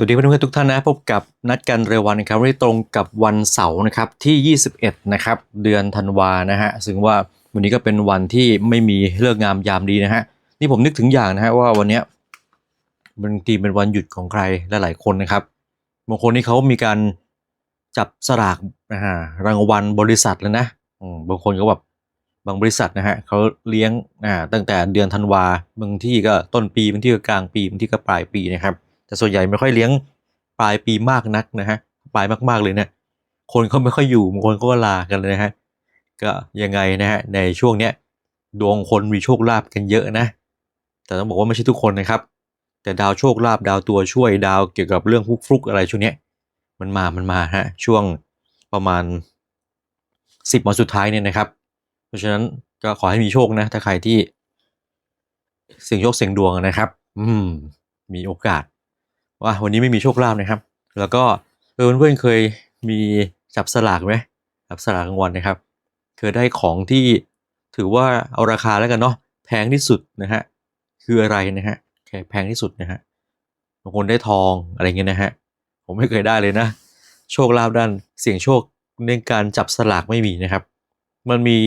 สวัสดีเพื่อนๆทุกท่านนะพบกับนัดกันเร็ววันนะครับวันนี้ตรงกับวันเสาร์นะครับที่ 21 นะครับเดือนธันวานะฮะซึ่งว่าวันนี้ก็เป็นวันที่ไม่มีเลิกงามยามดีนะฮะนี่ผมนึกถึงอย่างนะฮะว่าวันนี้บางทีเป็นวันหยุดของใครหลายๆคนนะครับบางคนนี่เขามีการจับสลากนะฮะรางวัลบริษัทแล้วนะบางคนก็แบบบางบริษัทนะฮะเขาเลี้ยงอ่าตั้งแต่เดือนธันวาบางที่ก็ต้นปีบางที่ก็กลางปีบางที่ก็ปลายปีนะครับ แต่ส่วนใหญ่ไม่ค่อยเลี้ยงปลายปีมากนักนะฮะปลายมากๆเลยเนะคนเขาไม่ค่อยอยู่บางคนก็ลากันเลยนะฮะก็ยังไงนะฮะในช่วงเนี้ยดวงคนมีโชคลาภกันเยอะนะ แต่ต้องบอกว่าไม่ใช่ทุกคนนะครับ แต่ดาวโชคลาภดาวตัวช่วยดาวเกี่ยวกับเรื่องฟลุกๆอะไรช่วงเนี้ยมันมา มันมาฮะช่วงประมาณสิบวันสุดท้ายเนี่ยนะครับ เพราะฉะนั้นก็ขอให้มีโชคนะ ถ้าใครที่เสี่ยงโชคเสี่ยงดวงนะครับ อืม มีโอกาส ว่าวันนี้ไม่มีโชคลาภนะครับ แล้วก็เออเพื่อนๆเคยมีจับสลากไหมจับสลากรางวัลนะครับ เคยได้ของที่ถือว่าเอาราคาแล้วกันเนาะแพงที่สุดนะฮะคืออะไรนะฮะแค่แพงที่สุดนะฮะบางคนได้ทองอะไรเงี้ยนะฮะผมไม่เคยได้เลยนะ โชคลาภด้านเสี่ยงโชคในการจับสลากไม่มีนะครับ มันมี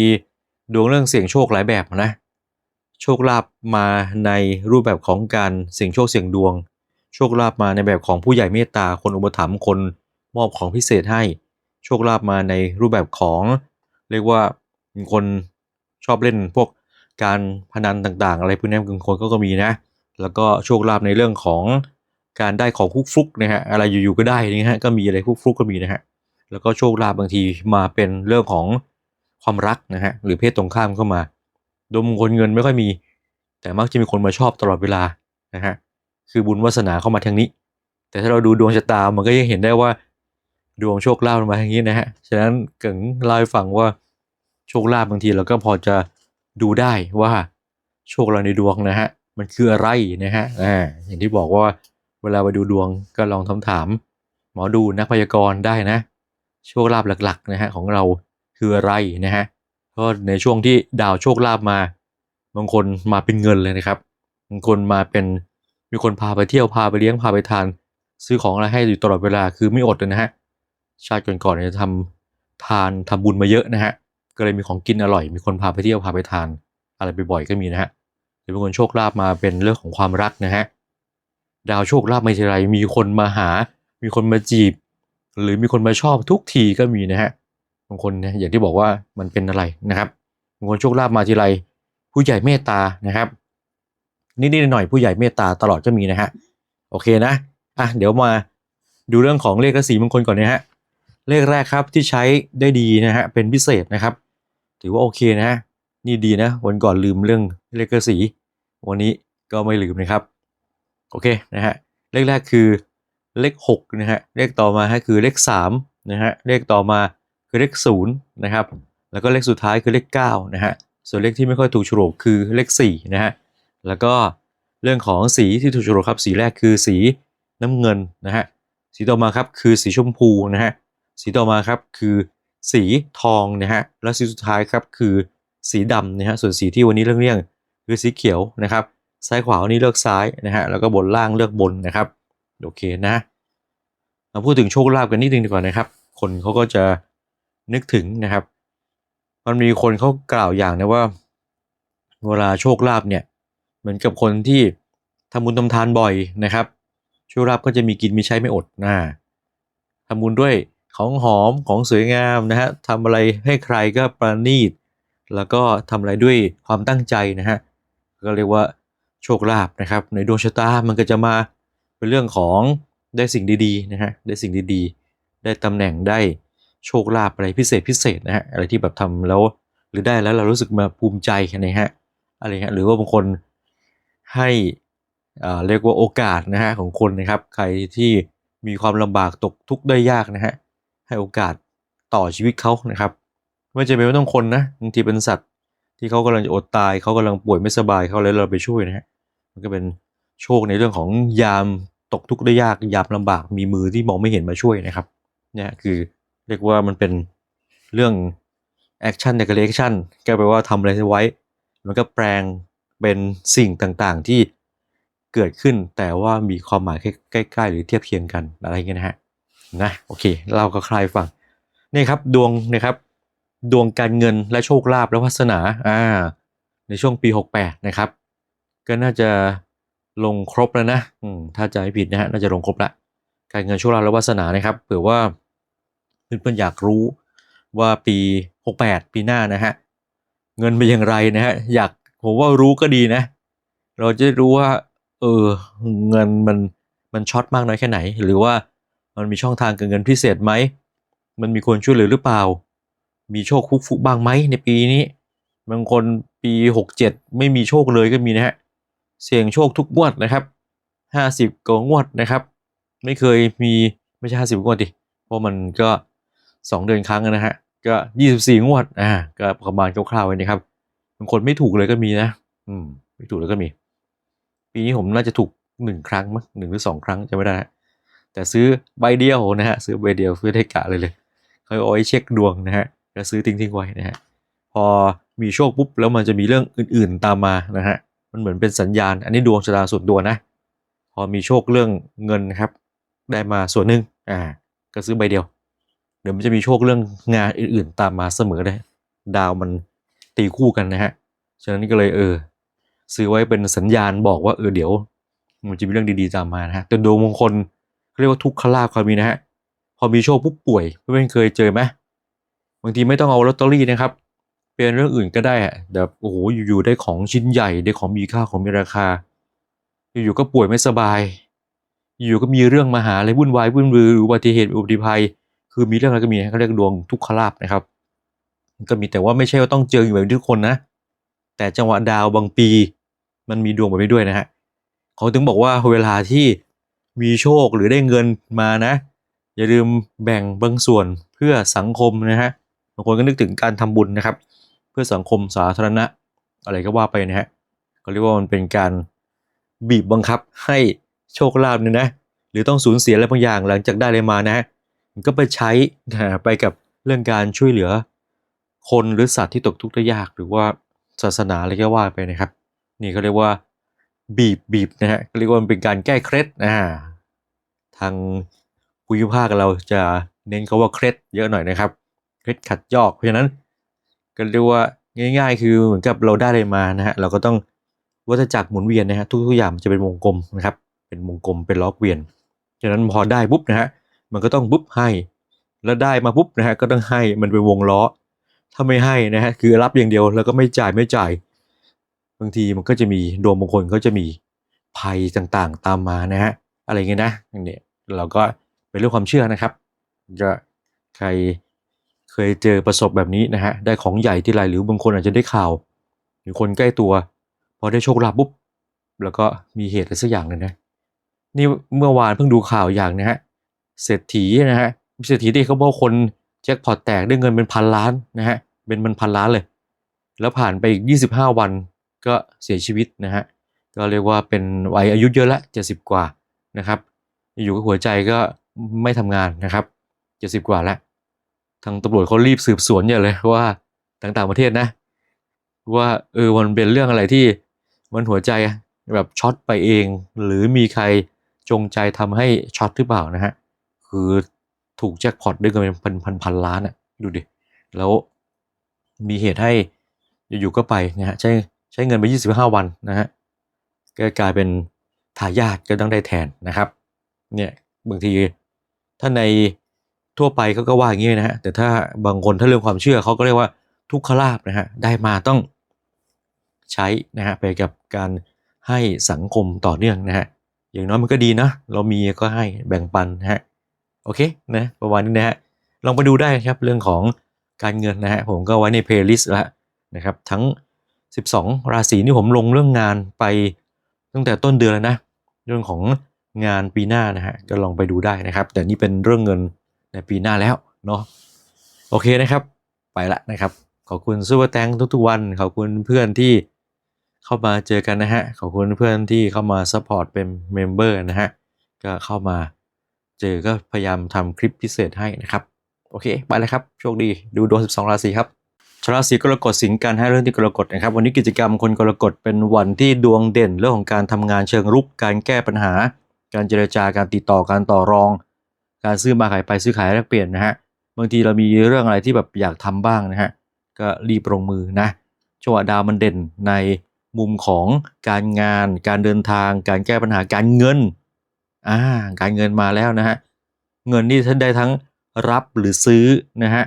ดวงเรื่องเสี่ยงโชคหลายแบบนะ โชคลาภมาในรูปแบบของการเสี่ยงโชคเสี่ยงดวง โชคลาภมาในแบบของผู้ใหญ่เมตตาคนอุปถัมภ์คนมอบของพิเศษให้ โชคลาภมาในรูปแบบของ เรียกว่ามีคนชอบเล่นพวกการพนันต่างๆ อะไรพวกนี้บางคนก็ก็มีนะ แล้วก็โชคลาภในเรื่องของการได้ของฟุกฟุกๆนะฮะอะไรอยู่ๆก็ได้นี่ฮะก็มีอะไรฟุกฟุกๆก็มีนะฮะแล้วก็โชคลาภบางทีมาเป็นเรื่องของความรักนะฮะหรือเพศตรงข้ามเข้ามา ดมคลเงินไม่ค่อยมี แต่มักจะมีคนมาชอบตลอดเวลานะฮะ คือบุญวาสนาเข้ามาทางนี้ แต่ถ้าเราดูดวงชะตามันก็ยังเห็นได้ว่า ดวงโชคลาภมาทางนี้นะฮะฉะนั้นเก่งเล่าให้ฟังว่าโชคลาภบางทีเราก็พอจะดูได้ว่าโชคเราในดวงนะฮะมันคืออะไรนะฮะอ่าอย่างที่บอกว่าเวลาไปดูดวงก็ลองถามถามหมอดูนักพยากรณ์ได้นะ โชคลาภหลักๆนะฮะของเราคืออะไรนะฮะเพราะในช่วงที่ดาวโชคลาภมา บางคนมาเป็นเงินเลยนะครับ บางคนมาเป็น มีคนพาไปเที่ยวพาไปเลี้ยงพาไปทาน ซื้อของอะไรให้อยู่ตลอดเวลาคือไม่อดเลยนะฮะชาติก่อนๆเนี่ยทำทานทำบุญมาเยอะนะฮะก็เลยมีของกินอร่อย มีคนพาไปเที่ยวพาไปทาน อะไรบ่อยๆก็มีนะฮะหรือบางคนโชคลาภมาเป็นเรื่องของความรักนะฮะดาวโชคลาภไม่ใช่ไรมีคนมาหา มีคนมาจีบ หรือมีคนมาชอบทุกทีก็มีนะฮะบางคนเนี่ยอย่างที่บอกว่ามันเป็นอะไรนะครับบางคนโชคลาภมาทีไรผู้ใหญ่เมตตานะครับ นิดๆหน่อยๆผู้ใหญ่เมตตาตลอดก็มีนะฮะโอเคนะอะเดี๋ยวมาดูเรื่องของเลขราศีมงคลก่อนนะฮะเลขแรกครับที่ใช้ได้ดีนะฮะเป็นพิเศษนะครับ ถือว่าโอเคนะฮะนี่ดีนะวันก่อนลืมเรื่องเลขราศีวันนี้ก็ไม่ลืมนะครับโอเคนะฮะเลขแรกคือเลข6นะฮะเลขต่อมาฮะคือเลข3นะฮะเลขต่อมาคือเลข0นะครับแล้วก็เลขสุดท้ายคือเลข9นะฮะส่วนเลขที่ไม่ค่อยถูกโฉลกคือเลข4นะฮะ แล้วก็เรื่องของสีที่ถูกโฉลกครับสีแรกคือสีน้ำเงินนะฮะสีต่อมาครับคือสีชมพูนะฮะสีต่อมาครับคือสีทองนะฮะและสีสุดท้ายครับคือสีดำนะฮะส่วนสีที่วันนี้เรื่องเลี่ยงคือสีเขียวนะครับ ซ้ายขวาวันนี้เลือกซ้ายนะฮะแล้วก็บนล่างเลือกบนนะครับโอเคนะมาพูดถึงโชคลาภกันนิดนึงดีกว่านะครับ คนเขาก็จะนึกถึงนะครับ มันมีคนเขากล่าวอย่างนะว่า เวลาโชคลาภเนี่ย เหมือนกับคนที่ทำบุญทำทานบ่อยนะครับโชคลาภก็จะมีกินมีใช้ไม่อดนะทำบุญด้วยของหอมของสวยงามนะฮะทำอะไรให้ใครก็ประณีต แล้วก็ทำอะไรด้วยความตั้งใจนะฮะก็เรียกว่าโชคลาภนะครับ ในดวงชะตามันก็จะมาเป็นเรื่องของได้สิ่งดีๆนะฮะได้สิ่งดีๆ ได้ตำแหน่งได้โชคลาภอะไรพิเศษพิเศษนะฮะอะไรที่แบบทำแล้วหรือได้แล้วเรารู้สึกมาภูมิใจนะฮะอะไรฮะหรือว่าบางคน ให้เรียกว่าโอกาสนะฮะของคนนะครับ ใครที่มีความลำบากตกทุกข์ได้ยากนะฮะให้โอกาสต่อชีวิตเขานะครับไม่จำเป็นว่าต้องคนนะบางทีเป็นสัตว์ที่เขากำลังจะอดตายเขากำลังป่วยไม่สบายเขาเลยเราไปช่วยนะฮะมันก็เป็นโชคในเรื่องของยามตกทุกข์ได้ยากยามลำบากมีมือที่มองไม่เห็นมาช่วยนะครับเนี่ยคือเรียกว่ามันเป็นเรื่องแอคชั่นเด c เ a คชั่นก็แปลว่าทำอะไรไว้ มันก็แปลง เป็นสิ่งต่างๆที่เกิดขึ้นแต่ว่ามีความหมายใกล้ๆหรือเทียบเคียงกันอะไรเงี้ยนะฮะนะโอเค เราก็คลายฟังนี่ครับดวงนะครับ ดวงการเงินและโชคลาภและวาสนาอ่าในช่วงปี 68 นะครับ ก็น่าจะลงครบแล้วนะอืมถ้าจะไม่ผิดนะฮะน่าจะลงครบละการเงินโชคลาภและวาสนานะครับเผื่อว่าเพื่อนๆอยากรู้ว่าปี 68 ปีหน้านะฮะเงินเป็นอย่างไรนะฮะอยาก ผมว่ารู้ก็ดีนะ เราจะรู้ว่า เออ เงินมันมันช็อตมากน้อยแค่ไหน หรือว่ามันมีช่องทางการเงินพิเศษไหม มันมีคนช่วยเหลือหรือเปล่า มีโชคฟุกฟุกบ้างไหมในปีนี้บางคนปีหกเจ็ดไม่มีโชคเลยก็มีนะฮะเสี่ยงโชคทุกงวดนะครับห้าสิบกว่างวดนะครับ ไม่เคยมีไม่ใช่ห้าสิบงวดดิเพราะมันก็สองเดือนครั้งนะฮะก็ยี่สิบสี่งวดอ่าก็ประมาณคร่าวๆไว้นะครับ บางคนไม่ถูกเลยก็มีนะ อืม ไม่ถูกเลยก็มี ปีนี้ผมน่าจะถูกหนึ่งครั้งมั้งหนึ่งหรือสองครั้งจะไม่ได้นะแต่ซื้อใบเดียวนะฮะ ซื้อใบเดียวเพื่อได้กะเลยเลยเขาเอาไว้เช็คดวงนะฮะแล้วซื้อทิ้งๆไว้นะฮะ พอมีโชคปุ๊บแล้วมันจะมีเรื่องอื่น ๆตามมานะฮะ มันเหมือนเป็นสัญญาณ อันนี้ดวงชะตาส่วนตัวนะ พอมีโชคเรื่องเงินนะครับ ได้มาส่วนหนึ่งอ่า ก็ซื้อใบเดียว เดี๋ยวมันจะมีโชคเรื่องงานอื่น ๆ ตามมาเสมอเลย ดาวมัน ตีคู่กันนะฮะ ฉะนั้นก็เลยเออ ซื้อไว้เป็นสัญญาณบอกว่าเออเดี๋ยวมันจะมีเรื่องดีๆตามมานะฮะแต่ดวงมงคลเขาเรียกว่าทุกขลาภความมีนะฮะ พอมีโชคปุ๊บป่วยเพื่อนเคยเจอไหมบางทีไม่ต้องเอาลอตเตอรี่นะครับ เป็นเรื่องอื่นก็ได้อะแบบโอ้โหอยู่ๆได้ของชิ้นใหญ่ได้ของมีค่าของมีราคา อยู่ๆก็ป่วยไม่สบาย อยู่ๆก็มีเรื่องมาหาอะไรวุ่นวายวุ่นวืออุบัติเหตุอุบัติภัย คือมีเรื่องอะไรก็มีเขาเรียกดวงทุกขลาภนะครับ ก็มีแต่ว่าไม่ใช่ว่าต้องเจออยู่แบบทุกคนนะ แต่จังหวะดาวบางปี มันมีดวงแบบนี้ด้วยนะฮะเขาถึงบอกว่าเวลาที่มีโชคหรือได้เงินมานะ อย่าลืมแบ่งบางส่วนเพื่อสังคมนะฮะบางคนก็นึกถึงการทำบุญนะครับ เพื่อสังคมสาธารณะ อะไรก็ว่าไปนะฮะก็เรียกว่ามันเป็นการบีบบังคับให้โชคลาภเนี่ยนะ หรือต้องสูญเสียอะไรบางอย่างหลังจากได้อะไรมานะฮะก็ไปใช้นะไปกับเรื่องการช่วยเหลือ คนหรือสัตว์ที่ตกทุกข์ได้ยาก หรือว่าศาสนาอะไรก็ว่าไปนะครับ นี่เขาเรียกว่าบีบบีบนะฮะเรียกว่ามันเป็นการแก้เคล็ดอ่าทางภูมิภาคเราจะเน้นเขาว่าเคล็ดเยอะหน่อยนะครับเคล็ดขัดยอกเพราะฉะนั้นก็เรียกว่าง่าย ๆ คือเหมือนกับเราได้อะไรมานะฮะเราก็ต้องวัฏจักรหมุนเวียนนะฮะทุกๆอย่างมันจะเป็นวงกลมนะครับ เป็นวงกลมเป็นล็อเวียนฉะนั้นพอได้ปุ๊บนะฮะมันก็ต้องปุ๊บให้ แล้วได้มาปุ๊บนะฮะก็ต้องให้มันเป็นวงล้อ ถ้าไม่ให้นะฮะคือรับอย่างเดียวแล้วก็ไม่จ่ายไม่จ่าย บางทีมันก็จะมีดวงบางคนก็จะมีภัยต่างๆ ตามมานะฮะอะไรเงี้ยนะอย่างเนี่ยเราก็เป็นเรื่องความเชื่อนะครับจะใครเคยเจอประสบแบบนี้นะฮะได้ของใหญ่ที่ไรหรือบางคนอาจจะได้ข่าว หรือคนใกล้ตัวพอได้โชคลาภปุ๊บแล้วก็มีเหตุอะไรสักอย่างหนึ่งนะนี่เมื่อวานเพิ่งดูข่าวอย่างนะฮะเศรษฐีนะฮะเศรษฐีที่เขาบอกคน แจ็คพอตแตกได้เงินเป็นพันล้านนะฮะเป็นมันพันล้านเลย แล้วผ่านไปอีก 25 วันก็เสียชีวิตนะฮะก็เรียกว่าเป็นวัยอายุเยอะละ70 กว่านะครับ อยู่กับหัวใจก็ไม่ทำงานนะครับ 70 กว่าแล้วทางตำรวจเขารีบสืบสวนอย่าเลยว่าต่างๆประเทศนะ ว่าเออมันเป็นเรื่องอะไรที่มันหัวใจแบบช็อตไปเอง หรือมีใครจงใจทำให้ช็อตหรือเปล่านะฮะคือ ถูกแจ็คพอตด้วยเงินเป็นพันพันพันล้านอะดูดิ แล้วมีเหตุให้อยู่ๆก็ไปนะฮะใช้ใช้เงินไป 25 วันนะฮะก็กลายเป็นทายาทก็ต้องได้แทนนะครับเนี่ยบางทีถ้าในทั่วไปเขาก็ว่าอย่างนี้นะฮะแต่ถ้าบางคนถ้าเรื่องความเชื่อเขาก็เรียกว่าทุกขลาบนะฮะได้มาต้องใช้นะฮะไปกับการให้สังคมต่อเนื่องนะฮะอย่างน้อยมันก็ดีนะ เรามีก็ให้แบ่งปันนะฮะ โอเคนะประมาณนี้นะฮะลองไปดูได้ครับเรื่องของการเงินนะฮะผมก็ไว้ในเพลย์ลิสต์แล้วนะครับทั้ง 12 ราศีนี่ผมลงเรื่องงานไปตั้งแต่ต้นเดือนแล้วนะ เรื่องของงานปีหน้านะฮะก็ลองไปดูได้นะครับ แต่นี่เป็นเรื่องเงินในปีหน้าแล้วเนาะโอเคนะครับไปละนะครับ ขอบคุณซูเปอร์แตงทุกๆวัน ขอบคุณเพื่อนที่เข้ามาเจอกันนะฮะขอบคุณเพื่อนที่เข้ามาซัพพอร์ตเป็นเมมเบอร์นะฮะก็เข้ามา เจอก็พยายามทำคลิปพิเศษให้นะครับ โอเค ไปเลยครับ โชคดี ดูดวง 12 ราศีครับชาวราศีกรกฎสิงการให้เรื่องที่กรกฎนะครับ วันนี้กิจกรรมคนกรกฎเป็นวันที่ดวงเด่นเรื่องของการทำงานเชิงรุก การแก้ปัญหา การเจรจาการติดต่อการต่อรอง การซื้อมาขายไปซื้อขายแลกเปลี่ยนนะฮะ บางทีเรามีเรื่องอะไรที่แบบอยากทำบ้างนะฮะ ก็รีบลงมือนะจังหวะดาวมันเด่นในมุมของการงาน การเดินทาง การแก้ปัญหาการเงิน อ่าการเงินมาแล้วนะฮะเงินนี่ท่านได้ทั้งรับหรือซื้อนะฮะ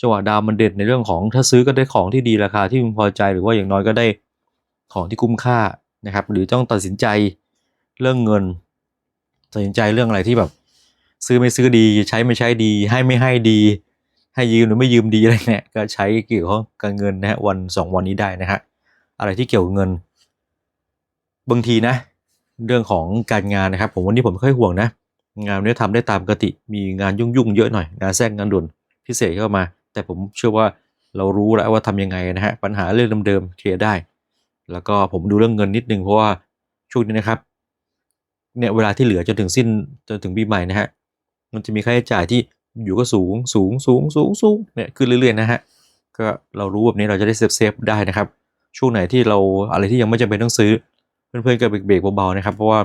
จังหวะดาวมันเด่นในเรื่องของถ้าซื้อก็ได้ของที่ดีราคาที่พึงพอใจหรือว่าอย่างน้อยก็ได้ของที่คุ้มค่านะครับหรือต้องตัดสินใจเรื่องเงิน ตัดสินใจเรื่องอะไรที่แบบ ซื้อไม่ซื้อดีใช้ไม่ใช้ดี ให้ไม่ให้ดี ให้ยืมหรือไม่ยืมดีอะไรเนี่ยก็ใช้เกี่ยวกับการเงินนะฮะวันสองวันนี้ได้นะฮะอะไรที่เกี่ยวกับเงิน บางทีนะ เรื่องของการงานนะครับ ผมวันนี้ผมไม่ค่อยห่วงนะ งานนี้ทำได้ตามปกติ มีงานยุ่งๆเยอะหน่อย งานแทรกงานด่วนพิเศษเข้ามา แต่ผมเชื่อว่าเรารู้แล้วว่าทำยังไงนะฮะ ปัญหาเรื่องเดิมๆเคลียร์ได้ แล้วก็ผมดูเรื่องเงินนิดนึงเพราะว่าช่วงนี้นะครับ เนี่ยเวลาที่เหลือจนถึงสิ้นจนถึงปีใหม่นะฮะ มันจะมีค่าใช้จ่ายที่อยู่ก็สูงสูงสูงสูงสูงเนี่ยขึ้นเรื่อยๆนะฮะ ก็เรารู้แบบนี้เราจะได้เซฟเซฟๆได้นะครับ ช่วงไหนที่เราอะไรที่ยังไม่จำเป็นต้องซื้อ เพื่อนๆก็เบรกเบาๆนะครับเพราะว่า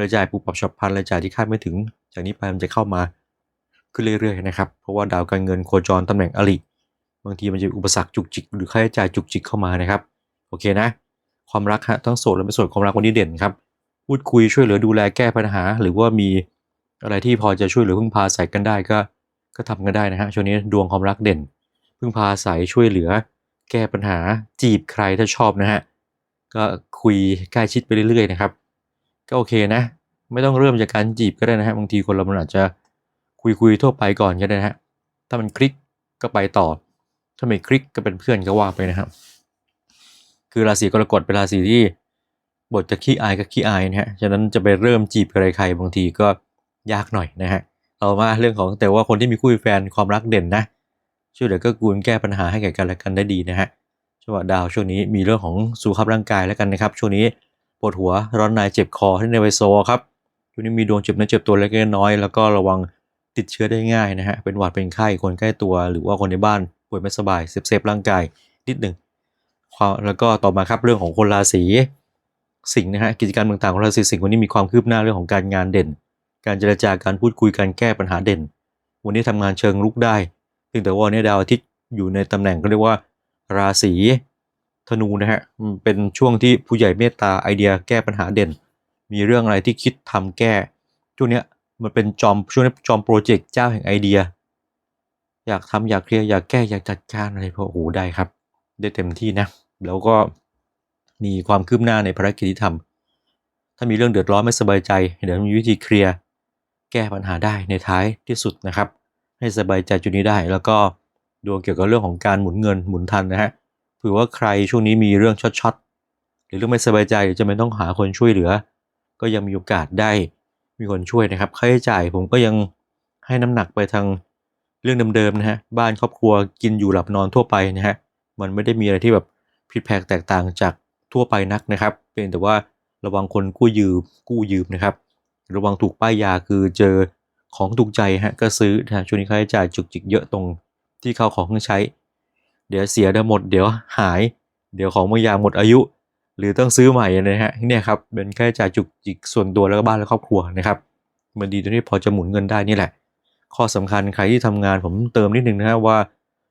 รายจ่ายปูปรับฉับพลันรายจ่ายที่คาดไม่ถึง จากนี้ไปมันจะเข้ามาขึ้นเรื่อยๆนะครับเพราะว่าดาวการเงินโคจรตำแหน่งอริบางทีมันจะอุปสรรคจุกจิกหรือค่าใช้จ่ายจุกจิกเข้ามานะครับโอเคนะ ความรักฮะทั้งโสดและไม่โสดความรักวันนี้เด่นครับพูดคุยช่วยเหลือดูแลแก้ปัญหา หรือว่ามีอะไรที่พอจะช่วยเหลือพึ่งพาใส่กันได้ก็ก็ทำกันได้นะฮะช่วงนี้ดวงความรักเด่น พึ่งพาใส่ช่วยเหลือ แก้ปัญหาจีบใครถ้าชอบนะฮะ ก็คุยใกล้ชิดไปเรื่อยๆนะครับ ก็โอเคนะ ไม่ต้องเริ่มจากการจีบก็ได้นะฮะบางทีคนเรามันอาจจะคุยคุยทั่วไปก่อนก็ได้นะฮะถ้ามันคลิกก็ไปต่อ ถ้าไม่คลิกก็เป็นเพื่อนก็ว่าไปนะครับ คือราศีกรกฎเป็นราศีที่บทจะขี้อายก็ขี้อายนะฮะฉะนั้นจะไปเริ่มจีบใครใครบางทีก็ยากหน่อยนะฮะต่อมาเรื่องของแต่ว่าคนที่มีคู่แฟนความรักเด่นนะช่วยเหลือก็กูลแก้ปัญหาให้แก่กันและกันได้ดีนะฮะ จังหวะดาวช่วงนี้มีเรื่องของสุขภาพร่างกายแล้วกันนะครับ ช่วงนี้ปวดหัวร้อนในเจ็บคอที่ในไวโซครับช่วงนี้มีดวงเจ็บเนื้อเจ็บตัวเล็กน้อยแล้วก็ระวังติดเชื้อได้ง่ายนะฮะเป็นหวัดเป็นไข้คนใกล้ตัว หรือว่าคนในบ้านป่วยไม่สบายเซฟเซฟร่างกายนิดหนึ่งแล้วก็ต่อมาครับเรื่องของคนราศีสิงห์นะฮะกิจการต่างๆของราศีสิงห์วันนี้มีความคืบหน้าเรื่องของการงานเด่น การเจรจาการพูดคุยการแก้ปัญหาเด่น วันนี้ทำงานเชิงลุกได้เพียงแต่ว่าวันนี้ดาวอาทิตย์อยู่ในตำแหน่งก็เรียกว่า ราศีธนูนะฮะเป็นช่วงที่ผู้ใหญ่เมตตาไอเดียแก้ปัญหาเด่น มีเรื่องอะไรที่คิดทำแก้ช่วงเนี้ยมันเป็นจอมช่วงนี้จอมโปรเจกต์เจ้าแห่งไอเดีย อยากทำอยากเคลียร์อยากแก้อยากจัดการอะไรพวกโอ้โหได้ครับ ได้เต็มที่นะ แล้วก็มีความคืบหน้าในภารกิจที่ทำถ้ามีเรื่องเดือดร้อนไม่สบายใจ เดี๋ยวมีวิธีเคลียร์แก้ปัญหาได้ในท้ายที่สุดนะครับ ให้สบายใจจุดนี้ได้แล้วก็ ดวงเกี่ยวกับเรื่องของการหมุนเงินหมุนทันนะฮะเผื่อว่าใครช่วงนี้มีเรื่องช็อตๆหรือเรื่องไม่สบายใจหรือจะไม่ต้องหาคนช่วยเหลือ ก็ยังมีโอกาสได้มีคนช่วยนะครับค่าใช้จ่ายผมก็ยังให้น้ำหนักไปทางเรื่องเดิมๆนะฮะบ้านครอบครัวกินอยู่หลับนอนทั่วไปนะฮะมันไม่ได้มีอะไรที่แบบผิดแผกแตกต่างจากทั่วไปนักนะครับเป็นแต่ว่าระวังคนกู้ยืมกู้ยืมนะครับ ระวังถูกป้ายยาคือเจอของถูกใจฮะก็ซื้อนะฮะช่วงนี้ค่าใช้จ่ายจุกจิกเยอะตรง ที่เข้าของเครื่องใช้ เดี๋ยวเสียเดี๋ยวหมด เดี๋ยวหาย เดี๋ยวของบางอย่างหมดอายุ หรือต้องซื้อใหม่นะฮะเนี่ยครับเป็นค่าใช้จ่ายจุกจิกส่วนตัวแล้วก็บ้านและครอบครัวนะครับมันดีตรงที่พอจะหมุนเงินได้นี่แหละ ข้อสำคัญใครที่ทำงานผมเติมนิดนึงนะฮะว่า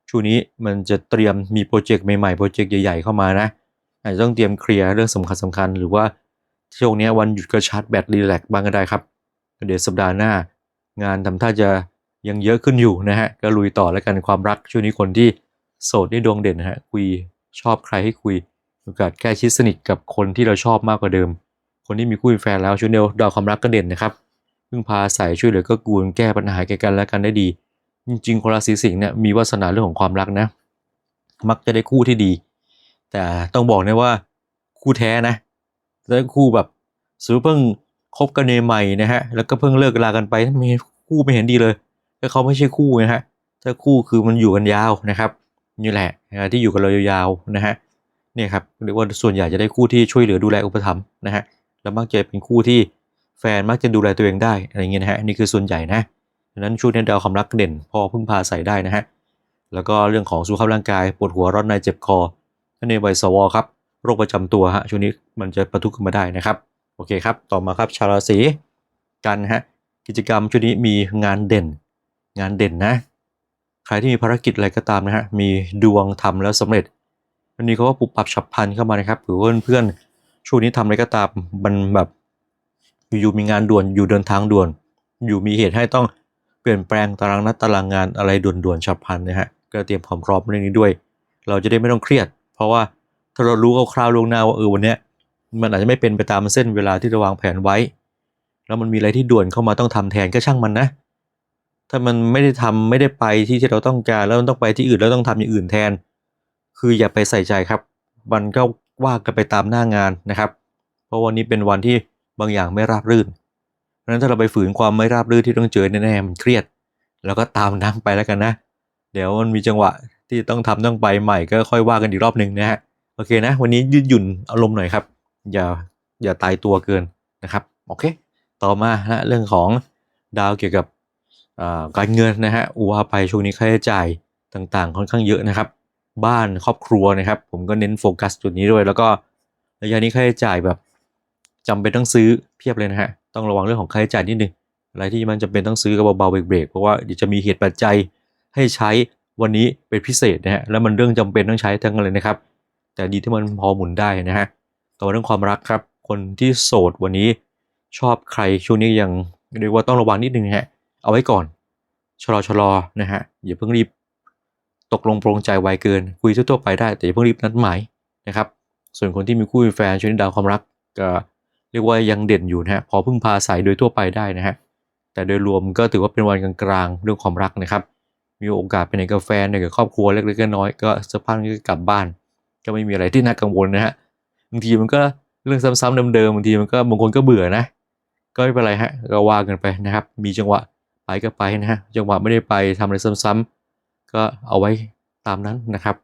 ช่วงนี้มันจะเตรียมมีโปรเจกต์ใหม่ๆโปรเจกต์ใหญ่ๆเข้ามานะอาจจะต้องเตรียมเคลียร์เรื่องสำคัญสคัญๆหรือว่าช่วงนี้วันหยุดก็ชาร์จแบตรีแลกบ้างก็ได้ครับ เดี๋ยวสัปดาห์หน้างานทำท่าจะ ยังเยอะขึ้นอยู่นะฮะก็ลุยต่อแล้วกันความรักช่วงนี้คนที่โสดนี่ดวงเด่นนะฮะคุยชอบใครให้คุยโอกาสแค่ชิดสนิทกับคนที่เราชอบมากกว่าเดิม คนที่มีคู่มีแฟนแล้วช่วงเดียวดาวความรักก็เด่นนะครับพึ่งพาใส่ช่วยเหลือก็กูลแก้ปัญหาแก่กันและกันได้ดี จริงๆคนราศีสิงห์เนี่ยมีวาสนาเรื่องของความรักนะ มักจะได้คู่ที่ดี แต่ต้องบอกนะว่าคู่แท้นะแล้วคู่แบบสมมติเพิ่งคบกันใหม่นะฮะแล้วก็เพิ่งเลิกลากันไปไม่คู่ไม่เห็นดีเลย เขาไม่ใช่คู่นะฮะถ้าคู่คือมันอยู่กันยาวนะครับนี่แหละนะที่อยู่กันเรายาวๆนะฮะเนี่ยครับเรียกว่าส่วนใหญ่จะได้คู่ที่ช่วยเหลือดูแลอุปถัมภ์นะฮะแล้วมักจะเป็นคู่ที่แฟนมักจะดูแลตัวเองได้อะไรเงี้ยนะฮะนี่คือส่วนใหญ่นะดังนั้นช่วงนี้ดาวความรักเด่น พอพึ่งพาใส่ได้นะฮะแล้วก็เรื่องของสุขภาพร่างกายปวดหัวร้อนในเจ็บคอท่านในวัยสวครับโรคประจำตัวฮะช่วงนี้มันจะประทุขึ้นมาได้นะครับโอเคครับ ต่อมาครับชาวราศีกันฮะกิจกรรมช่วงนี้มีงานเด่น งานเด่นนะ ใครที่มีภารกิจอะไรก็ตามนะฮะ มีดวงทำแล้วสำเร็จ วันนี้เขาก็ปรับปรับฉับพลันเข้ามานะครับหรือว่าเพื่อนๆช่วงนี้ทำอะไรก็ตามมันแบบอยู่ๆมีงานด่วนอยู่เดินทางด่วน อยู่มีเหตุให้ต้องเปลี่ยนแปลงตารางนัดตารางงานอะไรด่วนๆฉับพลันนะฮะก็เตรียมความพร้อมเรื่องนี้ด้วย เราจะได้ไม่ต้องเครียด เพราะว่าถ้าเรารู้คร่าวๆล่วงหน้าว่าเออวันนี้มันอาจจะไม่เป็นไปตามเส้นเวลาที่เราวางแผนไว้ แล้วมันมีอะไรที่ด่วนเข้ามาต้องทำแทนก็ช่างมันนะ ถ้ามันไม่ได้ทำไม่ได้ไปที่ที่เราต้องการแล้วมันต้องไปที่อื่นแล้วต้องทำอย่างอื่นแทน คืออย่าไปใส่ใจครับ มันก็ว่ากันไปตามหน้างานนะครับ เพราะวันนี้เป็นวันที่บางอย่างไม่ราบรื่นเพราะฉะนั้นถ้าเราไปฝืนความไม่ราบรื่นที่ต้องเจอแน่ๆมันเครียด แล้วก็ตามน้ำไปแล้วกันนะ เดี๋ยวมันมีจังหวะที่ต้องทำต้องไปใหม่ก็ค่อยว่ากันอีกรอบหนึ่งนะฮะโอเคนะ วันนี้ยืดหยุ่นอารมณ์หน่อยครับ อย่าอย่าตายตัวเกินนะครับโอเค ต่อมานะเรื่องของดาวเกี่ยวกับ การเงินนะฮะอูว่าไปช่วงนี้ค่าใช้จ่ายต่างๆ ค่อนข้างเยอะนะครับ บ้านครอบครัวนะครับ ผมก็เน้นโฟกัสจุดนี้ด้วย แล้วก็ระยะนี้ค่าใช้จ่ายแบบจำเป็นต้องซื้อเพียบเลยนะฮะต้องระวังเรื่องของค่าใช้จ่ายนิดนึงอะไรที่มันจำเป็นต้องซื้อก็เบาๆเบรกๆเพราะว่าเดี๋ยวจะมีเหตุปัจจัยให้ใช้วันนี้เป็นพิเศษนะฮะแล้วมันเรื่องจำเป็นต้องใช้ทั้งนั้นเลยนะครับ แต่ดีที่มันพอหมุนได้นะฮะต่อเรื่องความรักครับ คนที่โสดวันนี้ชอบใครช่วงนี้ยังเรียกว่าต้องระวังนิดนึงนะฮะ เอาไว้ก่อน ชะลอชะลอนะฮะอย่าเพิ่งรีบตกลงโปรงใจไวเกิน คุยทั่วๆไปได้แต่อย่าเพิ่งรีบนัดหมายนะครับ ส่วนคนที่มีคู่มีแฟนช่วงนี้ดาวความรักก็เรียกว่ายังเด่นอยู่นะฮะพอพึ่งพาสายโดยทั่วไปได้นะฮะแต่โดยรวมก็ถือว่าเป็นวันกลางๆเรื่องความรักนะครับ มีโอกาสไปไหนกับแฟนไหนกับครอบครัวเล็กๆน้อยๆก็สักพักนึงก็กลับบ้าน ก็ไม่มีอะไรที่น่ากังวลนะฮะบางทีมันก็เรื่องซ้ำๆเดิมๆบางทีมันก็บางคนก็เบื่อนะ ก็ไม่เป็นไรฮะก็ว่ากันไปนะครับ มีจังหวะ ไปก็ไปนะฮะจังหวะไม่ได้ไปทำอะไรซ้ำๆก็เอาไว้ตามนั้นนะครับ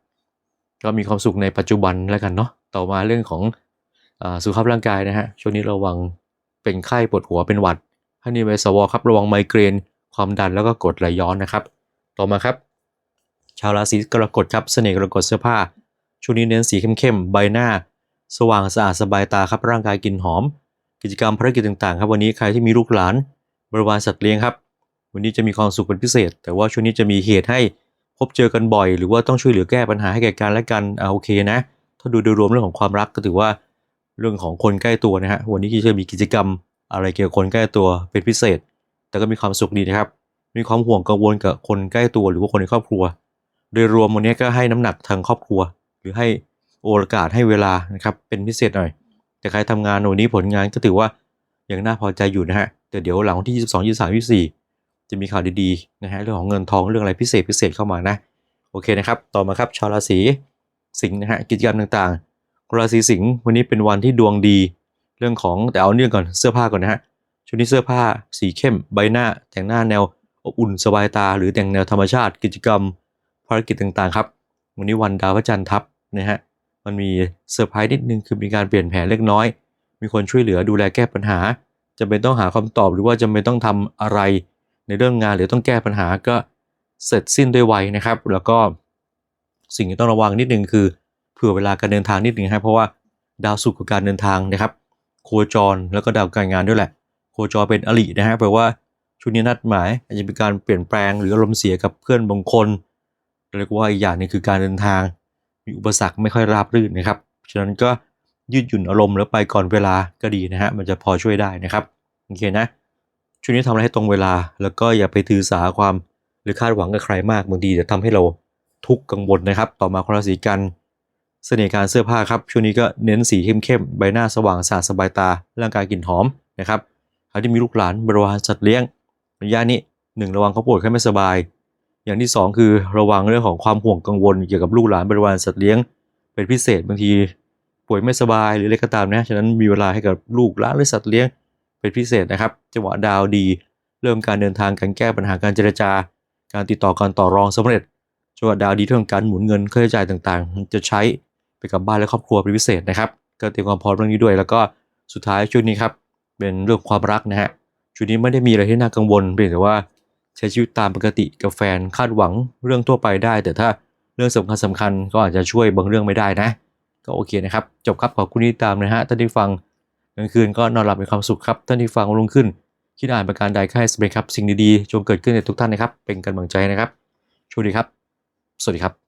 ก็มีความสุขในปัจจุบันแล้วกันเนาะต่อมาเรื่องของอสุขภาพร่างกายนะฮะช่วงนี้ระวังเป็นไข้ปวดหัวเป็นหวัดท่านนี้ไวสวครับระวังไมเกรน ความดันแล้วก็กดไหลย้อนนะครับ ต่อมาครับ ชาวราศีกรกฎครับเสน่ห์กรกฎเสื้อผ้าช่วงนี้เน้นสีเข้มๆใบหน้า สว่างสะอาดสบายตาครับร่างกายกินหอม กิจกรรมภารกิจต่างๆ ครับวันนี้ใครที่มีลูกหลานบริวารสัตว์เลี้ยงครับ วันนี้จะมีความสุขเป็นพิเศษ แต่ว่าช่วงนี้จะมีเหตุให้พบเจอกันบ่อย หรือว่าต้องช่วยเหลือแก้ปัญหาให้แก่กันและกันอ่าโอเคนะ ถ้าดูโดยรวมเรื่องของความรักก็ถือว่าเรื่องของคนใกล้ตัวนะฮะวันนี้ที่จะมีกิจกรรม อะไรเกี่ยวกับคนใกล้ตัวเป็นพิเศษ แต่ก็มีความสุขดีนะครับ มีความห่วงกังวลกับคนใกล้ตัวหรือว่าคนในครอบครัว โดยรวมวันนี้ก็ให้น้ำหนักทางครอบครัว หรือให้โอกาสให้เวลานะครับเป็นพิเศษหน่อย แต่ใครทำงานวันนี้ผลงานก็ถือว่ายังน่าพอใจอยู่นะฮะแต่เดี๋ยวหลังวันที่ 22 23 24 จะมีข่าวดีๆนะฮะเรื่องของเงินทองเรื่องอะไรพิเศษพิเศษเข้ามานะโอเคนะครับ ต่อมาครับชาวราศีสิงห์นะฮะกิจกรรมต่างๆ ราศีสิงห์วันนี้เป็นวันที่ดวงดี เรื่องของแต่เอาเรื่องก่อนเสื้อผ้าก่อนนะฮะชุดนี้เสื้อผ้าสีเข้มใบหน้า แต่งหน้าแนวอบอุ่นสบายตา หรือแต่งแนวธรรมชาติ กิจกรรมภารกิจต่างๆครับวันนี้วันดาวพระจันทร์ทับนะฮะมันมีเซอร์ไพรส์นิดนึงคือมีการเปลี่ยนแผนเล็กน้อย มีคนช่วยเหลือดูแลแก้ปัญหา จะเป็นต้องหาคำตอบหรือว่าจะเป็นต้องทำอะไร ในเรื่องงานหรือต้องแก้ปัญหาก็เสร็จสิ้นด้วยไวนะครับ แล้วก็สิ่งที่ต้องระวังนิดนึงคือเผื่อเวลาการเดินทางนิดนึงครับเพราะว่าดาวศุกร์กับการเดินทางนะครับ โคจรแล้วก็ดาวการงานด้วยแหละ โคจรเป็นอรินะฮะแปลว่าช่วงนี้นัดหมายอาจจะมีการเปลี่ยนแปลงหรืออารมณ์เสียกับเพื่อนบางคนเรียกว่าอีกอย่างนึงคือการเดินทาง มีอุปสรรคไม่ค่อยราบรื่นนะครับฉะนั้นก็ยืดหยุ่นอารมณ์แล้วไปก่อนเวลาก็ดีนะฮะมันจะพอช่วยได้นะครับโอเคนะ ช่วงนี้ทำอะไรให้ตรงเวลา แล้วก็อย่าไปถือสาความหรือคาดหวังกับใครมากบางทีจะทำให้เราทุกข์กังวลนะครับ ต่อมาคนราศีกัน เสน่ห์การเสื้อผ้าครับ ช่วงนี้ก็เน้นสีเข้มๆ ใบหน้าสว่างสะอาดสบายตา ร่างกายกลิ่นหอมนะครับใครที่มีลูกหลานบริวารสัตว์เลี้ยงระยะนี้หนึ่งระวังเขาป่วยแค่ไม่สบาย อย่างที่สองคือระวังเรื่องของความห่วงกังวล เกี่ยวกับลูกหลานบริวารสัตว์เลี้ยง เป็นพิเศษบางทีป่วยไม่สบายหรืออะไรก็ตามนะฉะนั้นมีเวลาให้กับลูกหลานหรือสัตว์เลี้ยง เป็นพิเศษนะครับจังหวะดาวดี เริ่มการเดินทางการแก้ปัญหาการเจรจาการติดต่อการต่อรองสำเร็จจังหวะดาวดีเรื่องการหมุนเงินค่าใช้จ่ายต่างๆ จะใช้ไปกับบ้านและครอบครัวเป็นพิเศษนะครับก็เตรียมความพร้อมเรื่องนี้ด้วย แล้วก็สุดท้ายช่วงนี้ครับเป็นเรื่องความรักนะฮะช่วงนี้ไม่ได้มีอะไรที่น่ากังวลเพียงแต่ว่าใช้ชีวิตตามปกติกับแฟนคาดหวังเรื่องทั่วไปได้ แต่ถ้าเรื่องสำคัญสำคัญก็อาจจะช่วยบางเรื่องไม่ได้นะ ก็โอเคนะครับ จบครับขอบคุณที่ตามนะฮะท่านที่ฟัง กลางคืนก็นอนหลับมีความสุขครับท่านที่ฟังลงขึ้น คิดอ่านประการใดก็ให้สเปรครับ สิ่งดีๆจงเกิดขึ้นในทุกท่านนะครับ เป็นกำลังใจนะครับโชคดีครับ สวัสดีครับ